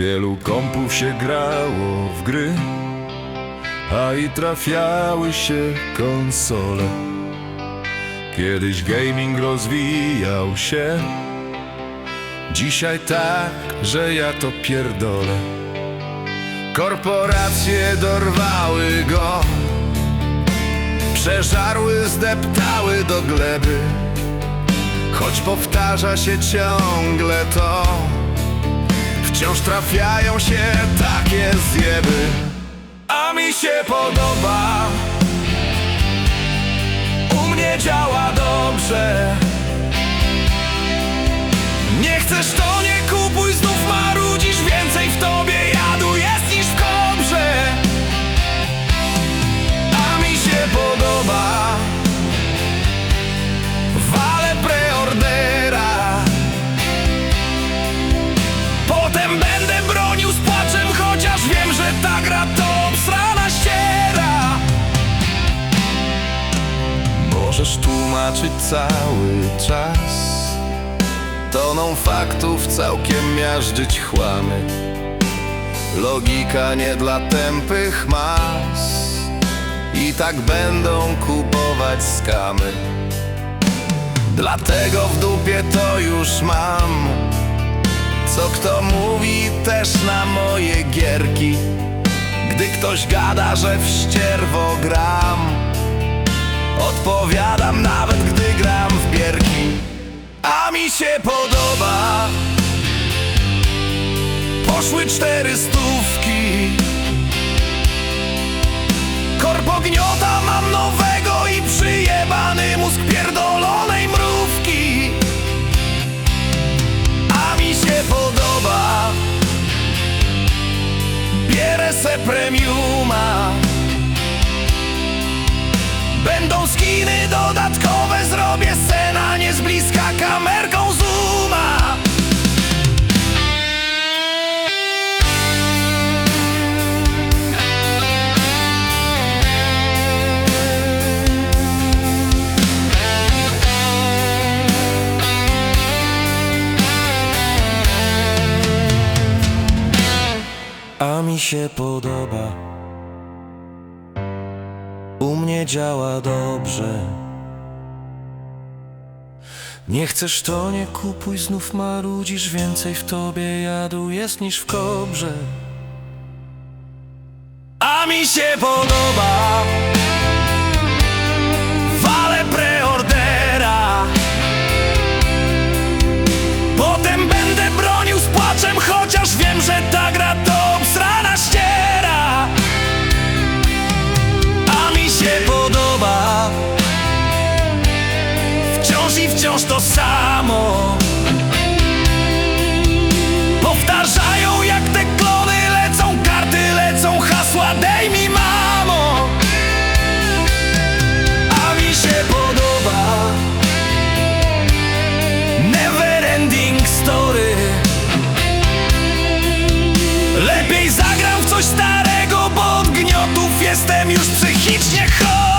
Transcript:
Wielu kompów się grało w gry, a i trafiały się konsole. Kiedyś gaming rozwijał się, dzisiaj tak, że ja to pierdolę. Korporacje dorwały go, przeżarły, zdeptały do gleby. Choć powtarza się ciągle to Wciąż trafiają się takie zjeby A mi się podoba. U mnie działa dobrze. Nie chcesz to tłumaczyć cały czas. Toną faktów całkiem miażdżyć chłamy. Logika nie dla tępych mas. I tak będą kupować skamy. Dlatego w dupie to już mam. Co kto mówi też na moje gierki. Gdy ktoś gada, że w ścierwo gram Odpowiadam nawet gdy gram w bierki A mi się podoba. Poszły cztery stówki. Korpogniota mam nowego i przyjebany mózg pierdolonej mrówki. A mi się podoba. Bierę se premiuma Będą skiny dodatkowe Zrobię scena nie z bliska kamerką zooma. A mi się podoba U mnie działa dobrze. Nie chcesz to nie kupuj Znów marudzisz. Więcej w tobie jadu jest niż w kobrze. A mi się podoba samo. Powtarzają jak te klony lecą, karty lecą, hasła dej mi mamo. A mi się podoba. Never ending story. Lepiej zagram w coś starego, bo od gniotów jestem już psychicznie chory